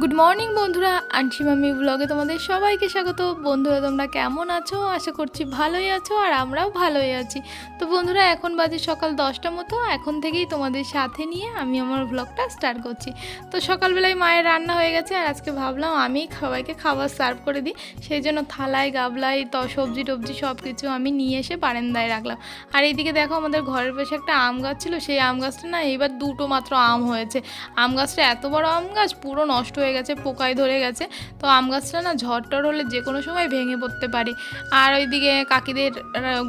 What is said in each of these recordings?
Good morning বন্ধুরা। আনসি মামি ব্লগে তোমাদের সবাইকে স্বাগত। বন্ধুরা, তোমরা কেমন আছো? আশা করছি ভালোই আছো আর আমরাও ভালোই আছি। তো বন্ধুরা, এখন বাজে সকাল দশটা মতো। এখন থেকেই তোমাদের সাথে নিয়ে আমি আমার ব্লগটা স্টার্ট করছি। তো সকালবেলায় মায়ের রান্না হয়ে গেছে আর আজকে ভাবলাম আমি সবাইকে খাবার সার্ভ করে দিই। সেই জন্য থালায়, গাবলায়, তো সবজি টবজি সব কিছু আমি নিয়ে এসে বারান্দায় রাখলাম। আর এইদিকে দেখো আমাদের ঘরের পাশে একটা আম গাছ ছিল। সেই আম গাছটা না এবার দুটো মাত্র আম হয়েছে। আম গাছটা এত বড় আম গাছ, পুরো নষ্ট হয়ে গেছে, পোকায় ধরে গেছে। তো আম গাছটা না ঝড় টড় হলে যে কোনো সময় ভেঙে পড়তে পারে। আর ওইদিকে কাকিদের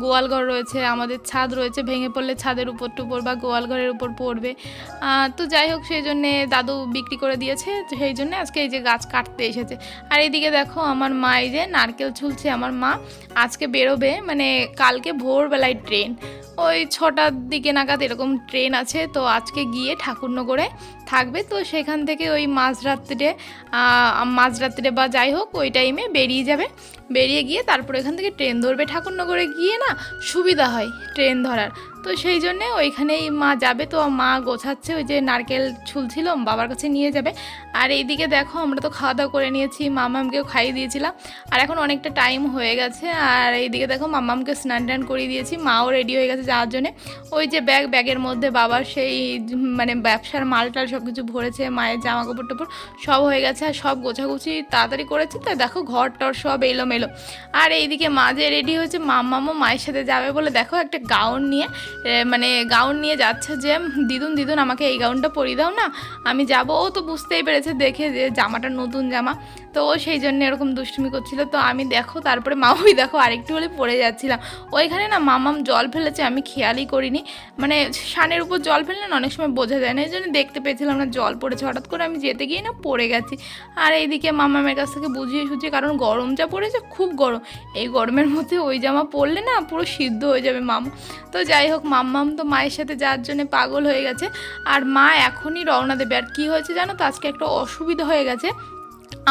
গোয়াল ঘর রয়েছে, আমাদের ছাদ রয়েছে, ভেঙে পড়লে ছাদের উপর টুপর বা গোয়াল ঘরের উপর পড়বে। তো যাই হোক, সেই জন্যে দাদু বিক্রি করে দিয়েছে, তো সেই জন্য আজকে এই যে গাছ কাটতে এসেছে। আর এইদিকে দেখো, আমার মা এই যে নারকেল ছুলছে, আমার মা আজকে বেরোবে মানে কালকে ভোরবেলায় ট্রেন। ওই ছটার দিকে নাগাদ এরকম ট্রেন আছে, তো আজকে গিয়ে ঠাকুরনগরে থাকবে। তো সেখান থেকে ওই মাঝরাত্রিরে আহ, মাঝরাত্রে বা যাই হোক ওই টাইমে বেরিয়ে যাবে। বেরিয়ে গিয়ে তারপর এখান থেকে ট্রেন ধরবে ঠাকুরনগরে। গিয়ে না সুবিধা হয় ট্রেন ধরার। তো সেই জন্যে ওইখানেই মা যাবে। তো মা গোছাচ্ছে ওই যে নারকেল ছুলছিল বাবার কাছে নিয়ে যাবে। আর এইদিকে দেখো, আমরা তো খাওয়া দাওয়া করে নিয়েছি, মামামকেও খাইয়ে দিয়েছিলাম। আর এখন অনেকটা টাইম হয়ে গেছে, আর এইদিকে দেখো মামামকে স্নান টান করিয়ে দিয়েছি, মাও রেডি হয়ে গেছে যাওয়ার জন্যে। ওই যে ব্যাগ, ব্যাগের মধ্যে বাবার সেই মানে ব্যবসার মালটাল সব কিছু ভরেছে, মায়ের জামা কাপড় টাপড় সব হয়ে গেছে, আর সব গোছাগুছি তাড়াতাড়ি করেছে। তাই দেখো ঘর টর সব এলোমেলো। আর এইদিকে মা যে রেডি হয়েছে মাম্মামও মায়ের সাথে যাবে বলে দেখো একটা গাউন নিয়ে মানে গাউন নিয়ে যাচ্ছে যে, দিদুন দিদুন, আমাকে এই গাউনটা পরিয়ে দাও না, আমি যাব। ও তো বুঝতেই পেরেছে দেখে যে, জামাটা নতুন জামা। তো সেই জন্য এরকম দুষ্টুমি করছিল। তো আমি দেখো, তারপরে মামুই দেখো আরেকটু হলে পড়ে যাচ্ছিলাম। ওইখানে না মামাম জল ফেলেছে, আমি খেয়ালই করিনি। মানে সানের উপর জল ফেললে না অনেক সময় বোঝা যায় না, এই জন্য দেখতে পেয়েছিলাম না জল পড়েছে। হঠাৎ করে আমি যেতে গিয়ে না পড়ে গেছি। আর এইদিকে মামামের কাছ থেকে বুঝিয়ে সুঝিয়ে, কারণ গরম যা পড়েছে খুব গরম। এই গরমের মধ্যে ওই জামা পরলে না পুরো সিদ্ধ হয়ে যাবে মামা। তো যাই হোক মাম্মাম তো মায়ের সাথে যাওয়ার জন্য পাগল হয়ে গেছে। আর মা এখনই রওনা দেবে। আর কী হয়েছে জানো তো? আজকে একটা অসুবিধা হয়ে গেছে।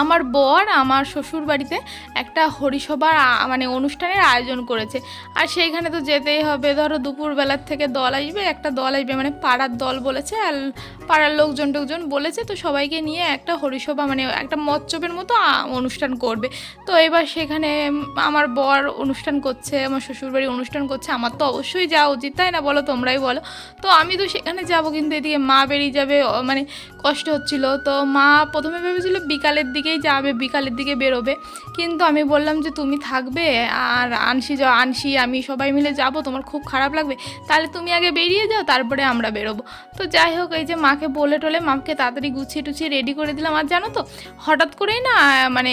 আমার বর আমার শ্বশুর বাড়িতে একটা হরিসভার মানে অনুষ্ঠানের আয়োজন করেছে। আর সেইখানে তো যেতেই হবে। ধরো দুপুরবেলার থেকে দল আসবে, একটা দল আসবে মানে পাড়ার দল বলেছে, আর পাড়ার লোকজন টোকজন বলেছে, তো সবাইকে নিয়ে একটা হরিসভা মানে একটা মৎসবের মতো অনুষ্ঠান করবে। তো এবার সেখানে আমার বর অনুষ্ঠান করছে, আমার শ্বশুরবাড়ি অনুষ্ঠান করছে। আমার তো অবশ্যই যাওয়া উচিত, তাই না বলো? তোমরাই বলো। তো আমি তো সেখানে যাব, কিন্তু এদিকে মা বেরিয়ে যাবে মানে কষ্ট হচ্ছিল। তো মা প্রথমে ভেবেছিল বিকালের দিকেই যাবে, বিকালের দিকে বেরোবে। কিন্তু আমি বললাম যে, তুমি থাকবে আর আনসি যাও, আনসি, আমি সবাই মিলে যাব, তোমার খুব খারাপ লাগবে। তাহলে তুমি আগে বেরিয়ে যাও, তারপরে আমরা বেরোবো। তো যাই হোক, এই যে মাকে বলে টলে মাকে তাড়াতাড়ি গুছিয়ে টুছিয়ে রেডি করে দিলাম। আর জানো তো, হঠাৎ করেই না মানে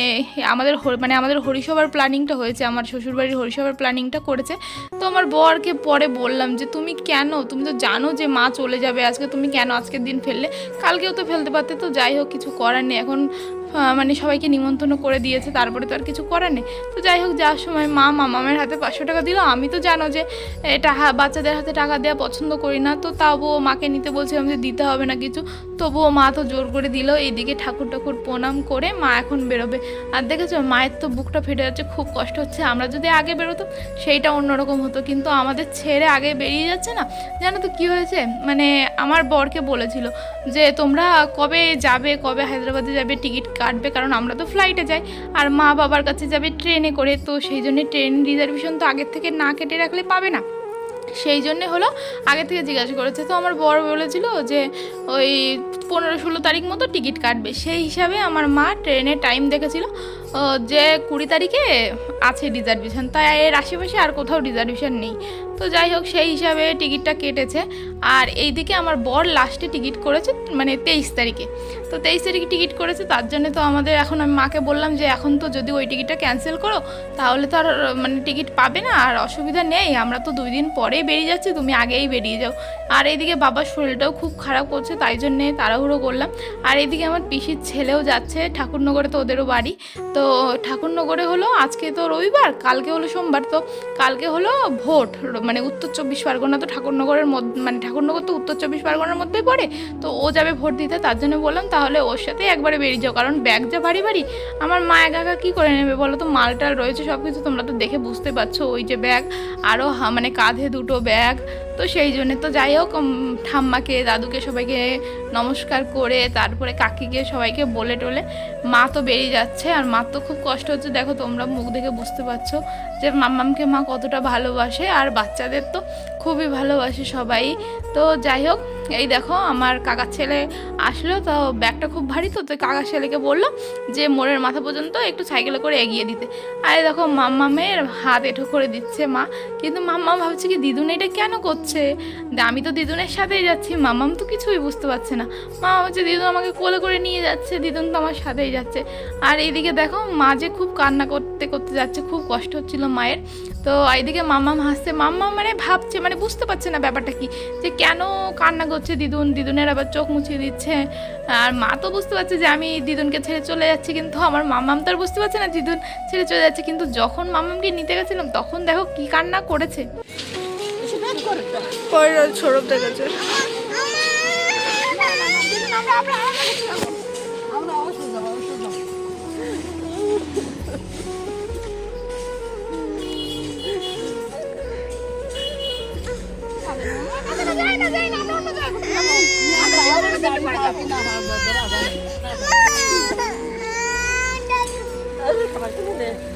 আমাদের মানে আমাদের হরিসভার প্ল্যানিংটা হয়েছে, আমার শ্বশুরবাড়ির হরিসভার প্ল্যানিংটা করেছে। তো আমার বরকে পরে বললাম যে, তুমি কেন? তুমি তো জানো যে মা চলে যাবে আজকে, তুমি কেন আজকের দিন ফেললে? কালকেও তো ফেলতে পারতে। তো যাই হোক, কিছু করার নেই। এখন মানে সবাইকে নিমন্ত্রণ করে দিয়েছে, তারপরে তো আর কিছু করার নেই। তো যাই হোক, যাওয়ার সময় মা মামামের হাতে পাঁচশো টাকা দিল। আমি তো জানো যে এটা বাচ্চাদের হাতে টাকা দেওয়া পছন্দ করি না, তো তবুও মাকে নিতে বলছিলাম যে দিতে হবে না কিছু। তবুও মা তো জোর করে দিল, এইদিকে ঠাকুর ঠাকুর প্রণাম করে মা এখন বেরোবে। আর দেখেছ, মায়ের তো বুকটা ফেটে যাচ্ছে, খুব কষ্ট হচ্ছে। আমরা যদি আগে বেরোতো সেইটা অন্যরকম হতো। কিন্তু আমাদের ছেড়ে আগে বেরিয়ে যাচ্ছে না, জানো তো কী হয়েছে? মানে আমার বরকে বলেছিল যে, তোমরা কবে যাবে, কবে হায়দ্রাবাদে যাবে, টিকিট কাটবে, কারণ আমরা তো ফ্লাইটে যাই। আর মা বাবার কাছে যাবে ট্রেনে করে, তো সেই জন্য ট্রেন রিজার্ভেশন তো আগের থেকে না কেটে রাখলে পাবে না। সেই জন্যে হলো আগে থেকে জিজ্ঞাসা করেছে। তো আমার বড় বলেছিল যে, ওই পনেরো ষোলো তারিখ মতো টিকিট কাটবে। সেই হিসাবে আমার মা ট্রেনের টাইম দেখেছিল যে কুড়ি তারিখে আছে রিজার্ভেশন তাই এর আশেপাশে আর কোথাও রিজার্ভেশন নেই। তো যাই হোক, সেই হিসাবে টিকিটটা কেটেছে। আর এইদিকে আমার বর লাস্টে টিকিট করেছে মানে তেইশ তারিখে। তো তেইশ তারিখে টিকিট করেছে, তার জন্য তো আমাদের এখন আমি মাকে বললাম যে এখন তো যদি ওই টিকিটটা ক্যান্সেল করো, তাহলে তো আর মানে টিকিট পাবে না, আর অসুবিধা নেই, আমরা তো দুই দিন পরেই বেরিয়ে যাচ্ছি, তুমি আগেই বেরিয়ে যাও। আর এইদিকে বাবার শরীরটাও খুব খারাপ করছে, তাই জন্যে তাড়াহুড়ো করলাম। আর এইদিকে আমার পিসির ছেলেও যাচ্ছে, ঠাকুরনগরে তো ওদেরও বাড়ি। তো ঠাকুরনগরে হলো আজকে তো রবিবার, কালকে হলো সোমবার, তো কালকে হলো ভোট মানে উত্তর চব্বিশ পরগনা, তো ঠাকুরনগরের মধ্যে মানে ঠাকুরনগর তো উত্তর চব্বিশ পরগনার মধ্যেই পড়ে, তো ও যাবে ভোট দিতে, তার জন্য বললাম তাহলে ওর সাথে একবারে বেরিয়ে যাও। কারণ ব্যাগ যা ভারী ভারী, আমার মা একা কী করে নেবে বলো তো? মালটাল রয়েছে সব কিছু তোমরা তো দেখে বুঝতে পারছ। ওই যে ব্যাগ আরও মানে কাঁধে দুটো ব্যাগ তো সেই জন্যে তো যাই হোক ঠাম্মাকে, দাদুকে সবাইকে নমস্কার করে তারপরে কাকিকে সবাইকে বলে টলে। মা তো বেরিয়ে যাচ্ছে আর মার তো খুব কষ্ট হচ্ছে। দেখো তোমরা মুখ দেখে বুঝতে পারছ যে মাম্মামকে মা কতটা ভালোবাসে আর বাচ্চাদের তো খুবই ভালোবাসে সবাই। তো যাই হোক, এই দেখো আমার কাকার ছেলে আসলো। তো ব্যাগটা খুব ভারী তো তো কাকার ছেলেকে বলল যে মোড়ের মাথা পর্যন্ত একটু সাইকেলে করে এগিয়ে দিতে। আরে দেখো মাম্মামের হাত এঠো করে দিচ্ছে মা। কিন্তু মাম্মা ভাবছে কি, দিদুন এটা কেন করছে? দা আমি তো দিদুনের সাথেই যাচ্ছি, মামাম তো কিছুই বুঝতে পারছে না। মা হচ্ছে দিদুন আমাকে কোলে করে নিয়ে যাচ্ছে, দিদুন তো আমার সাথেই যাচ্ছে। আর এইদিকে দেখো, মা যে খুব কান্না করতে করতে যাচ্ছে, খুব কষ্ট হচ্ছিল মায়ের। তো এইদিকে মাম্মাম হাসছে, মাম্মা মানে ভাবছে মানে বুঝতে পারছে না ব্যাপারটা কি? যে কেন কান্না করছে দিদুন? দিদুনের আবার চোখ মুছিয়ে দিচ্ছে। আর মা তো বুঝতে পারছে যে আমি দিদুনকে ছেড়ে চলে যাচ্ছি, কিন্তু আমার মাম্মাম তো আর বুঝতে পারছে না দিদুন ছেড়ে চলে যাচ্ছে। কিন্তু যখন মাম্মামকে নিতে গেছিলাম, তখন দেখো কি কান্না করেছে। সৌরভ দেখেছে দিদুন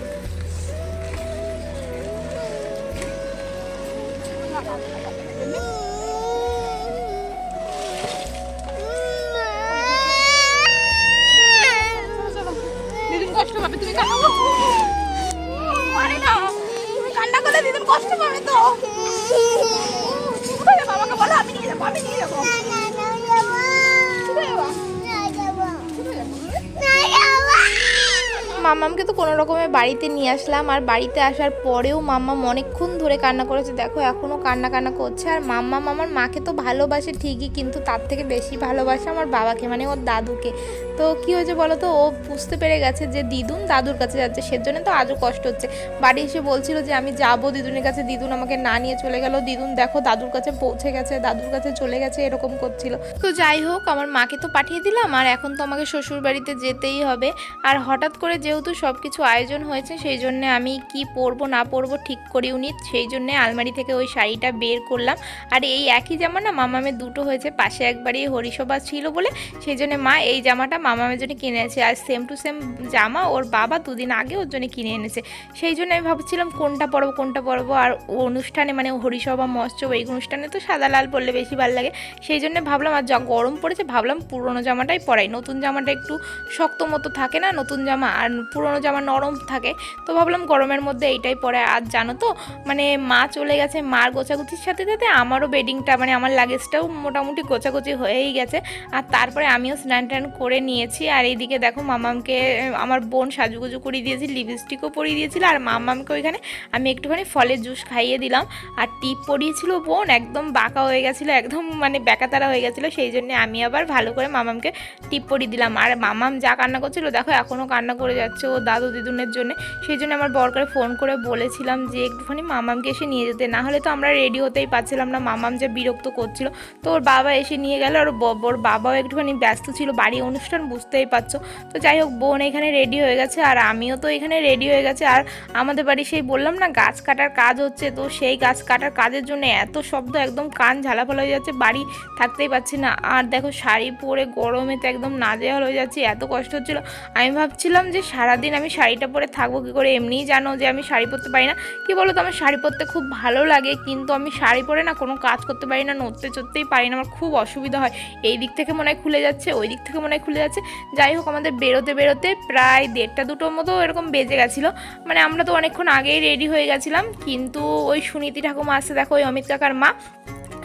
তো কোনো রকমে বাড়িতে নিয়ে আসলাম। আর বাড়িতে আসার পরেও মাম্মা অনেকক্ষণ ধরে কান্না করেছে। দেখো এখনও কান্না কান্না করছে। আর মাম্মা আমার মাকে তো ভালোবাসে ঠিকই, কিন্তু তার থেকে বেশি ভালোবাসে আমার বাবাকে মানে ওর দাদুকে। তো কি হয়েছে বলো তো? ও বুঝতে পেরে গেছে যে দিদুন দাদুর কাছে যাচ্ছে, সেজন্য তো আজও কষ্ট হচ্ছে। বাড়ি এসে বলছিল যে, আমি যাব দিদুনের কাছে, দিদুন আমাকে না নিয়ে চলে গেল। দিদুন দেখো দাদুর কাছে পৌঁছে গেছে, দাদুর কাছে চলে গেছে, এরকম করছিল। তো যাই হোক, আমার মাকে তো পাঠিয়ে দিলাম, আর এখন তো আমাকে শ্বশুর বাড়িতে যেতেই হবে। আর হঠাৎ করে যেহেতু সব কিছু আয়োজন হয়েছে, সেই জন্য আমি কি পরবো, না পরবো ঠিক করিও নি। সেই জন্য আলমারি থেকে ওই শাড়িটা বের করলাম। আর এই একই জামা না, মামামের দুটো হয়েছে, পাশে একবারই হরিসভা ছিল বলে, সেই জন্য মা এই জামাটা মামামের জন্য কিনে এনেছে। আর সেম টু সেম জামা ওর বাবা দুদিন আগে ওর জন্য কিনে এনেছে। সেই জন্য আমি ভাবছিলাম কোনটা পরবো কোনটা পরবো। আর অনুষ্ঠানে মানে হরিসভা, মহোৎসব এই অনুষ্ঠানে তো সাদা লাল পরলে বেশি ভালো লাগে। সেই জন্য ভাবলাম আর যা গরম পড়েছে ভাবলাম পুরোনো জামাটাই পরাই। নতুন জামাটা একটু শক্ত মতো থাকে না, নতুন জামা আর পুরোনো জামা নরম থাকে। তো ভাবলাম গরমের মধ্যে এইটাই পরে আর জানো তো মানে মা চলে গেছে মার গোছাগুছির সাথে সাথে আমারও বেডিংটা মানে আমার লাগেজটাও মোটামুটি গোছাগুছি হয়েই গেছে। আর তারপরে আমিও স্নান টান করে নিয়েছি আর এইদিকে দেখো মামামকে আমার বোন সাজুগুজু করিয়ে দিয়েছি লিপস্টিকও পরিয়ে দিয়েছিল আর মামামকে ওইখানে আমি একটুখানি ফলের জুস খাইয়ে দিলাম আর টিপ পরিয়েছিল বোন, একদম বাঁকা হয়ে গেছিল, একদম মানে ব্যাকাতারা হয়ে গেছিল, সেই জন্য আমি আবার ভালো করে মামামকে টিপ পরিয়ে দিলাম। আর মামাম যা কান্না করছিল, দেখো এখনও কান্না করে যাচ্ছে ও দাদু দিদুনের জন্য, সেই জন্য আমার বরকারে ফোন করে বলেছিলাম যে একটুখানি মামামকে এসে নিয়ে যেতে, না হলে তো আমরা রেডি হতেই পারছিলাম না, মামাম যে বিরক্ত করছিল। তো ওর বাবা এসে নিয়ে গেল আর ওর বাবাও একটুখানি ব্যস্ত ছিল, বাড়ি অনুষ্ঠান বুঝতেই পারছ। তো যাই হোক, বোন এখানে রেডি হয়ে গেছে আর আমিও তো এখানে রেডি হয়ে গেছে। আর আমাদের বাড়ি সেই বললাম না, গাছ কাটার কাজ হচ্ছে। তো সেই গাছ কাটার কাজের জন্য এত শব্দ একদম কান ঝালাফালা হয়ে যাচ্ছে, বাড়ি থাকতেই পারছি না। আর দেখো, শাড়ি পরে গরমে তো একদম নাজেহাল হয়ে যাচ্ছে, এত কষ্ট হচ্ছিল। আমি ভাবছিলাম যে সারাদিন আমি শাড়িটা পরে থাকব কী করে? এমনিই জানো যে আমি শাড়ি পরতে পারি না। কি বলো তো আমার শাড়ি পরতে খুব ভালো লাগে, কিন্তু আমি শাড়ি পরে না কোনো কাজ করতে পারি না, নড়তে চড়তেই পারি না। আমার খুব অসুবিধা হয়। এই দিক থেকে মনে হয় খুলে যাচ্ছে, ওই দিক থেকে মনে হয় খুলে যাচ্ছে। যাই হোক, আমাদের বেরোতে বেরোতে প্রায় দেড়টা দুটোর মতো এরকম বেজে গেছিল। মানে আমরা তো অনেকক্ষণ আগেই রেডি হয়ে গেছিলাম, কিন্তু ওই সুনীতি ঠাকুমা আসছে, দেখো ওই অমিত কাকার মা।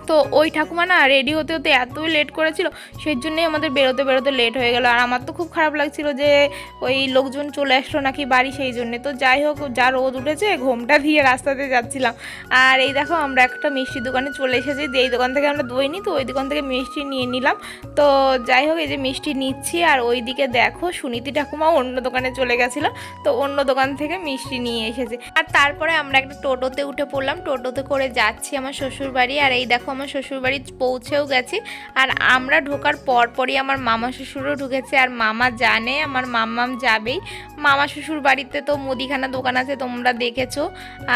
তো ওই ঠাকুমা না রেডি হতে হতে এতই লেট করেছিল সেই জন্যই আমাদের বেরোতে বেরোতে লেট হয়ে গেল। আর আমার তো খুব খারাপ লাগছিল যে ওই লোকজন চলে আসলো নাকি বাড়ি সেই জন্যে। তো যাই হোক, যা রোদ উঠেছে, ঘোমটা দিয়ে রাস্তাতে যাচ্ছিলাম। আর এই দেখো, আমরা একটা মিষ্টির দোকানে চলে এসেছি। যে এই দোকান থেকে আমরা দই নিই তো ওই দোকান থেকে মিষ্টি নিয়ে নিলাম। তো যাই হোক, এই যে মিষ্টি নিচ্ছি, আর ওই দিকে দেখো সুনীতি ঠাকুমা অন্য দোকানে চলে গেছিল। তো অন্য দোকান থেকে মিষ্টি নিয়ে এসেছে। আর তারপরে আমরা একটা টোটোতে উঠে পড়লাম। টোটোতে করে যাচ্ছি আমার শ্বশুর বাড়ি আর এই দেখো আমার শ্বশুরবাড়ি পৌঁছেও গেছি। আর আমরা ঢোকার পর পরই আমার মামা শ্বশুরও ঢুকেছে। আর মামা জানে, আমার মাম্মাম যাবেই। মামা শ্বশুর বাড়িতে তো মুদিখানা দোকান আছে, তোমরা দেখেছ।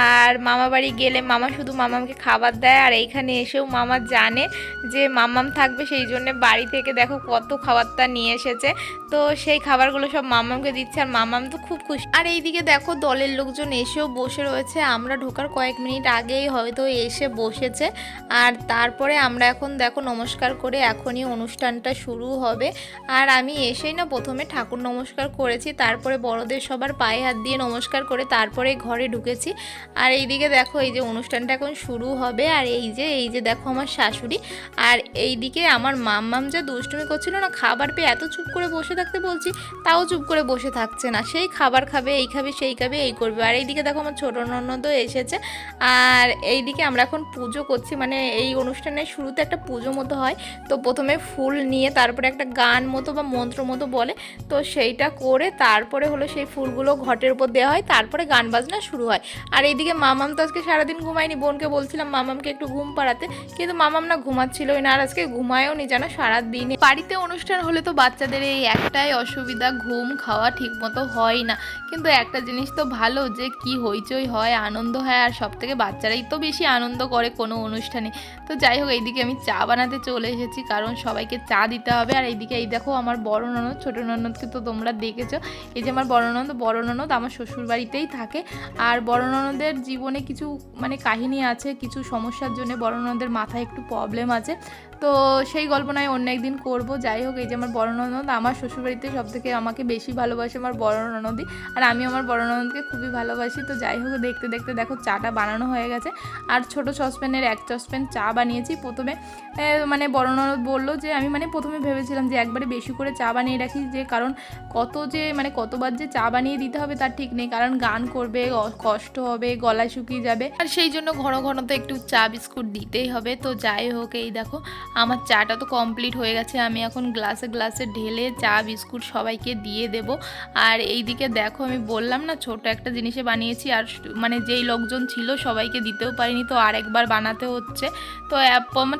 আর মামা বাড়ি গেলে মামা শুধু মামামকে খাবার দেয়। আর এইখানে এসেও মামা জানে যে মামাম থাকবে, সেই জন্য বাড়ি থেকে দেখো কত খাবারটা নিয়ে এসেছে। তো সেই খাবারগুলো সব মামামকে দিচ্ছে, আর মামাম তো খুব খুশি। আর এইদিকে দেখো দলের লোকজন এসেও বসে রয়েছে। আমরা ঢোকার কয়েক মিনিট আগেই হয়তো এসে বসেছে। আর তারপরে আমরা এখন দেখো নমস্কার করে এখনই অনুষ্ঠানটা শুরু হবে। আর আমি এসেই না প্রথমে ঠাকুর নমস্কার করেছি, তারপরে বড়দের সবার পায়ে হাত দিয়ে নমস্কার করে তারপরে ঘরে ঢুকেছি। আর এইদিকে দেখো এই যে অনুষ্ঠানটা এখন শুরু হবে, আর এই যে এই যে দেখো আমার শাশুড়ি। আর এইদিকে আমার মাম্মাম যে দুষ্টুমি করছিল না, খাবার পেয়ে এত চুপ করে বসে থাকতে বলছি, তাও চুপ করে বসে থাকছে না। সেই খাবার খাবে, এই খাবে, সেই খাবে, এই করবে। আর এইদিকে দেখো আমার ছোটো ননদও এসেছে। আর এইদিকে আমরা এখন পুজো করছি মানে এই অনুষ্ঠানের শুরুতে একটা পুজো মতো হয়। তো প্রথমে ফুল নিয়ে তারপরে একটা গান মতো বা মন্ত্র মতো বলে। তো সেইটা করে তারপরে হলো সেই ফুলগুলো ঘটের উপর দেওয়া হয়। তারপরে গান বাজনা শুরু হয়। আর এইদিকে মামাম তো আজকে সারাদিন ঘুমায়নি। বোনকে বলছিলাম, মামামকে একটু ঘুম পাড়াতে। কিন্তু মামাম না ঘুমাচ্ছিলই না। আর আজকে ঘুমায়ও নি জানো সারাদিন। বাড়িতে অনুষ্ঠান হলে তো বাচ্চাদের এই একটাই অসুবিধা, ঘুম খাওয়া ঠিকমতো হয় না। কিন্তু একটা জিনিস তো ভালো যে, কি হইচই হয়, আনন্দ হয়। আর সব থেকে বাচ্চারাই তো বেশি আনন্দ করে কোনো অনুষ্ঠানে। তো যাই হোক, এইদিকে আমি চা বানাতে চলে এসেছি, কারণ সবাইকে চা দিতে হবে। আর এইদিকে এই দেখো আমার বড় ননদ, ছোটো ননদকে তো তোমরা দেখেছ। এই যে আমার বড় ননদ বড় ননদ আমার শ্বশুর বাড়িতেই থাকে। আর বড় ননদের জীবনে কিছু মানে কাহিনী আছে, কিছু সমস্যার জন্য বড় ননদের মাথায় একটু প্রবলেম আছে। তো সেই গল্প নয়, অন্য একদিন করব। যাই হোক, এই যে আমার বড় ননদ, আমার শ্বশুরবাড়িতে সব থেকে আমাকে বেশি ভালোবাসে আমার বড় ননদই। আর আমি আমার বড় ননদকে খুবই ভালোবাসি। তো যাই হোক, দেখতে দেখতে দেখো, চাটা বানানো হয়ে গেছে। আর ছোট সসপ্যানের এক সসপ্যান চা বানিয়েছি প্রথমে। মানে বড় ননদ বলল যে, আমি মানে প্রথমে ভেবেছিলাম যে, একবারে বেশি করে চা বানিয়ে রাখি যে, কারণ কত যে মানে কতবার যে চা বানিয়ে দিতে হবে তার ঠিক নেই। কারণ গান করবে কষ্ট হবে গলা শুকিয়ে যাবে। আর সেই জন্য ঘন ঘন তো একটু চা বিস্কুট দিতেই হবে। তো যাই হোক, এই দেখো আমার চাটা তো কমপ্লিট হয়ে গেছে, আমি এখন গ্লাসে গ্লাসে ঢেলে চা, বিস্কুট সবাইকে দিয়ে দেব। আর এইদিকে দেখো আমি বললাম না, ছোট একটা জিনিসে বানিয়েছি, আর মানে যেই লোকজন ছিল সবাইকে দিতেও পারিনি, তো আরেকবার বানাতে হচ্ছে। তো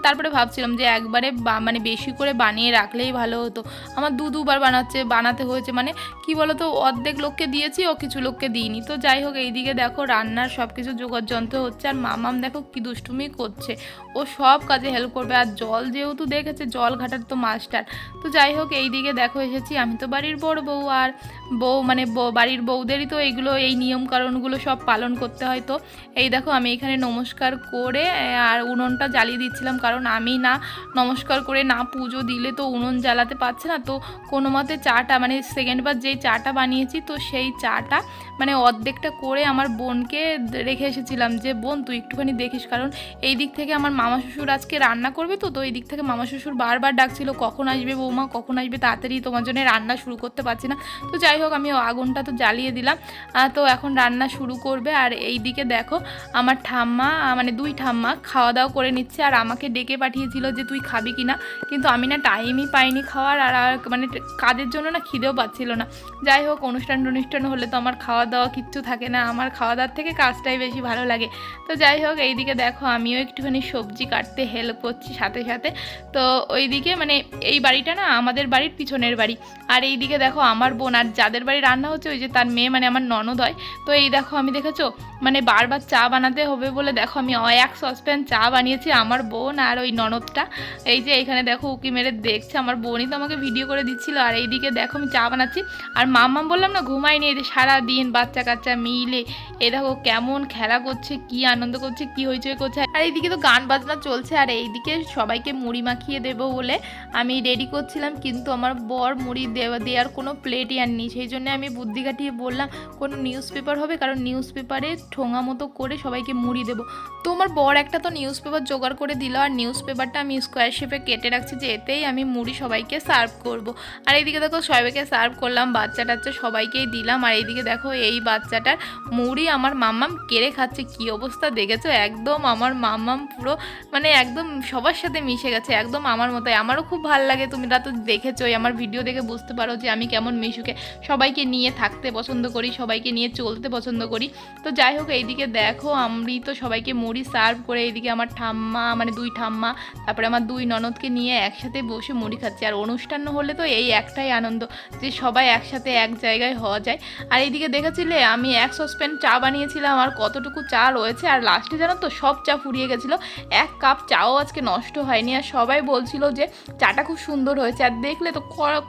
তারপরে ভাবছিলাম যে একবারে মানে বেশি করে বানিয়ে রাখলেই ভালো হতো। আমার দু, দুবার বানাচ্ছে, বানাতে হয়েছে মানে কি বলতো, অর্ধেক লোককে দিয়েছি, ও কিছু লোককে দিইনি। তো যাই হোক, এইদিকে দেখো রান্নার সব কিছু জোগাড় যন্ত্র হচ্ছে, আর মামাম দেখো কি দুষ্টুমি করছে। ও সব কাজে হেল্প করবে, আর জল যেহেতু দেখেছে, জল ঘাটার তো মাস্টার তো যাই হোক এই দিকে দেখো, এসেছি। আমি তো বাড়ির বড় বউ, আর বউ মানে বাড়ির বউদেরই তো এইগুলো, এই নিয়ম কারণগুলো সব পালন করতে হয় তো। এই দেখো, আমি এখানে নমস্কার করে আর উনুনটা জ্বালিয়ে দিচ্ছিলাম, কারণ আমি না নমস্কার করে না পুজো দিলে তো উনুন জ্বালাতে পারছে না। তো কোনো মতে চাটা মানে সেকেন্ডবার যেই চাটা বানিয়েছি, তো সেই চাটা মানে অর্ধেকটা করে আমার বোনকে রেখে এসেছিলাম যে, বোন, তুই একটুখানি দেখিস। কারণ এই দিক থেকে আমার মামা শ্বশুর আজকে রান্না করবে তো তো এই দিক থেকে মামা শ্বশুর বারবার ডাকছিল, কখন আসবে বৌমা? কখন আসবে? তাড়াতাড়ি তোমার জন্য রান্না শুরু করতে পারছি না। তো যাই হোক, আমি আগুনটা তো জ্বালিয়ে দিলাম। তো এখন রান্না শুরু করবে। আর এই দিকে দেখো, আমার ঠাম্মা মানে দুই ঠাম্মা খাওয়া দাওয়া করে নিচ্ছে। আর আমাকে ডেকে পাঠিয়েছিল যে, তুই খাবি কি না কিন্তু আমি না টাইমই পাইনি খাওয়ার। আর মানে কাজের জন্য না খিদেও পাচ্ছিল না। যাই হোক, অনুষ্ঠান অনুষ্ঠান হলে তো আমার খাওয়া দাওয়া কিচ্ছু থাকে না। আমার খাওয়া দাওয়ার থেকে কাজটাই বেশি ভালো লাগে। তো যাই হোক, এইদিকে দেখো, আমিও একটুখানি সবজি কাটতে হেল্প করছি সাথে সাথে। তো ওইদিকে মানে এই বাড়িটা না আমাদের বাড়ির পিছনের বাড়ি। আর এইদিকে দেখো, আমার বোন আর যাদের বাড়ি রান্না হচ্ছে, ওই যে তার মেয়ে মানে আমার ননদ হয় তো এই দেখো, আমি দেখেছ? মানে বারবার চা বানাতে হবে বলে দেখো, আমি এক সসপ্যান চা বানিয়েছি আমার বোন আর ওই ননদটা। এই যে এখানে দেখো, উকি মেরে দেখছে, আমার বোনই তো আমাকে ভিডিও করে দিচ্ছিল। আর এইদিকে দেখো, আমি চা বানাচ্ছি। আর মাম্মাম বললাম না ঘুমাইনি এই যে সারাদিন বাচ্চা কাচ্চা মিলে। এই দেখো, কেমন খেলা করছে, কি আনন্দ করছে, কি হইচই করছে। আর এইদিকে তো গান বাজনা চলছে, আর এইদিকে সবাইকে মুড়ি মাখিয়ে দেবো বলে আমি রেডি করছিলাম, কিন্তু আমার বর মুড়ি দেওয়া, দেওয়ার কোনো প্লেটই আর নেই সেই জন্য আমি বুদ্ধি কাটিয়ে বললাম, কোনো নিউজ পেপার হবে? কারণ নিউজ পেপারে ঠোঙা মতো করে সবাইকে মুড়ি দেবো। তো আমার বর একটা তো নিউজ পেপার জোগাড় করে দিল, আর নিউজ পেপারটা আমি স্কোয়ার শেপে কেটে রাখছি যে এতেই আমি মুড়ি সবাইকে সার্ভ করব। আর এইদিকে দেখো সবাইকে সার্ভ করলাম বাচ্চা টাচ্চা সবাইকেই দিলাম। আর এইদিকে দেখো এই বাচ্চাটার মুড়ি আমার মাম্মাম কেড়ে খাচ্ছে। কি অবস্থা দেখেছ? একদম আমার মাম্মাম পুরো মানে একদম সবার সাথে মিশে গেছে, একদম আমার মতোই। আমারও খুব ভালো লাগে তোমরা তো দেখেছোই। আমার ভিডিও দেখে বুঝতে পারো যে আমি কেমন মিশুকে। সবাইকে নিয়ে থাকতে পছন্দ করি, সবাইকে নিয়ে চলতে পছন্দ করি। তো যাই হোক, এইদিকে দেখো আমি তো সবাইকে মুড়ি সার্ভ করে এইদিকে আমার ঠাম্মা মানে দুই ঠাম্মা, তারপরে আমার দুই ননদকে নিয়ে একসাথে বসে মুড়ি খাচ্ছি। আর অনুষ্ঠান হলে তো এই একটাই আনন্দ, যে সবাই একসাথে এক জায়গায় হওয়া যায়। আর এইদিকে দেখেছিলে, আমি এক সসপ্যান চা বানিয়েছিলাম, আর কতটুকু চা রয়েছে। আর লাস্টে জানো তো, সব চা ফুরিয়ে গেছিল। এক কাপ চাও আজকে নষ্ট হয়নি। আর সবাই বলছিল যে, চাটা খুব সুন্দর হয়েছে। আর দেখলে তো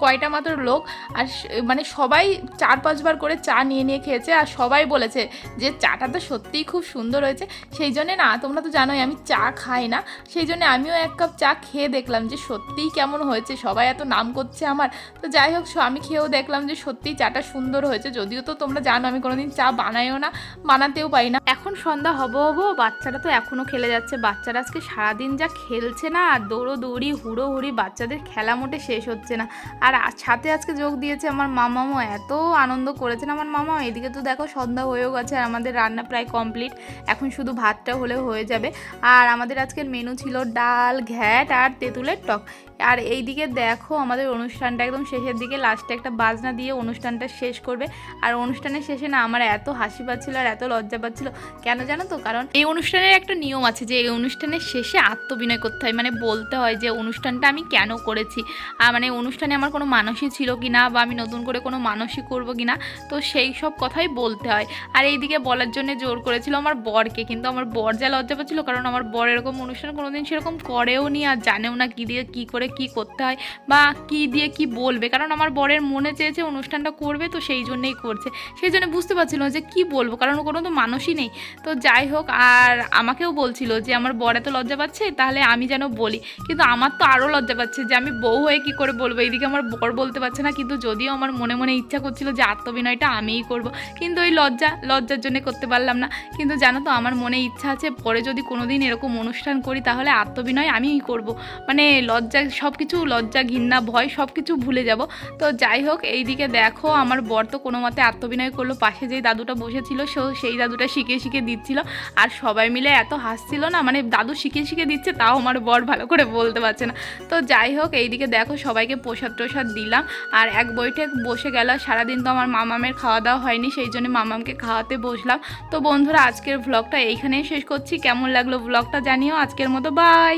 কয়টা মাত্র লোক, আর মানে সবাই চার পাঁচবার করে চা নিয়ে নিয়ে খেয়েছে আর সবাই বলেছে যে চাটা তো সত্যিই খুব সুন্দর হয়েছে। সেই জন্যে না, তোমরা তো জানোই আমি চা খাই না। সেই জন্য আমিও এক কাপ চা খেয়ে দেখলাম যে সত্যিই কেমন হয়েছে, সবাই এত নাম করছে আমার। তো যাই হোক আমি খেয়েও দেখলাম যে সত্যিই চাটা সুন্দর হয়েছে। যদিও তো তোমরা জানো আমি কোনোদিন চা বানাইও না, বানাতেও পারি না। এখন সন্ধ্যা হব হব, বাচ্চারা তো এখনও খেলে যাচ্ছে। বাচ্চারা আজকে সারাদিন যা খেলছে না, আর দৌড়ো দৌড়ি হুড়ো হুড়ি বাচ্চাদের খেলা মোটে শেষ হচ্ছে না। আর সাথে আজকে যোগ দিয়েছে আমার মামামও এত আনন্দ করেছেন আমার মামা। এদিকে তো দেখো সন্ধ্যা হয়েও গেছে আর আমাদের রান্না প্রায় কমপ্লিট। এখন শুধু ভাতটা হলে হয়ে যাবে। আর আমাদের আজকের মেনু ছিল ডাল, ঘ্যাট আর তেঁতুলের টক। আর এই দিকে দেখো আমাদের অনুষ্ঠানটা একদম শেষের দিকে লাস্টে একটা বাজনা দিয়ে অনুষ্ঠানটা শেষ করবে। আর অনুষ্ঠানের শেষে না আমার এত হাসি পাচ্ছিল আর এত লজ্জা পাচ্ছিল। কেন জানো তো? কারণ এই অনুষ্ঠানের একটা নিয়ম আছে যে এই অনুষ্ঠানের শেষে আত্মবিনয় করতে হয়। মানে বলতে হয় যে অনুষ্ঠানটা আমি কেন করেছি? আর মানে অনুষ্ঠানে আমার কোনো মানসই ছিল কি না? বা আমি নতুন করে কোনো মানসই করব কি না? তো সেই সব কথাই বলতে হয়। আর এইদিকে বলার জন্য জোর করেছিল আমার বরকে। কিন্তু আমার বর যা লজ্জা পাচ্ছিল, কারণ আমার বর এরকম অনুষ্ঠান কোনোদিন সেরকম করেও নি আর জানেও না কী দিয়ে কী করে কি করতে হয় বা কি দিয়ে কি বলবে। কারণ আমার বরের মনে চেয়েছে অনুষ্ঠানটা করবে, তো সেই জন্যই করছে। সেই জন্য বুঝতে পারছিল যে কি বলব, কারণ কোনো তো মানুষই নেই। তো যাই হোক, আর আমাকেও বলছিল যে আমার বর এত লজ্জা পাচ্ছে, তাহলে আমি যেন বলি। কিন্তু আমার তো আরও লজ্জা পাচ্ছে যে আমি বউ হয়ে কি করে বলব? এইদিকে আমার বর বলতে পারছে না, কিন্তু যদিও আমার মনে মনে ইচ্ছা করছিল যে আত্মবিনয়টা আমিই করব। কিন্তু ওই লজ্জা, লজ্জার জন্য করতে পারলাম না। কিন্তু জানো তো, আমার মনে ইচ্ছা আছে পরে যদি কোনোদিন এরকম অনুষ্ঠান করি, তাহলে আত্মবিনয় আমিই করব। মানে লজ্জা সব কিছু লজ্জা, ঘৃণা, ভয় সব কিছু ভুলে যাব। তো যাই হোক, এইদিকে দেখো আমার বর তো কোনো মতে আত্মবিনয় করল। পাশে যেই দাদুটা বসেছিল, সে সেই দাদুটা শিখে শিখে দিচ্ছিল। আর সবাই মিলে এত হাসছিল না মানে দাদু শিখে শিখে দিচ্ছে, তাও আমার বর ভালো করে বলতে পারছে না। তো যাই হোক, এইদিকে দেখো সবাইকে প্রসাদ টোসাদ দিলাম। আর এক বইটে বসে গেল, সারাদিন তো আমার মামামের খাওয়া দাওয়া হয়নি, সেই জন্য মামামকে খাওয়াতে বসলাম। তো বন্ধুরা, আজকের ভ্লগটা এইখানেই শেষ করছি। কেমন লাগল ভ্লগটা জানিও। আজকের মতো বাই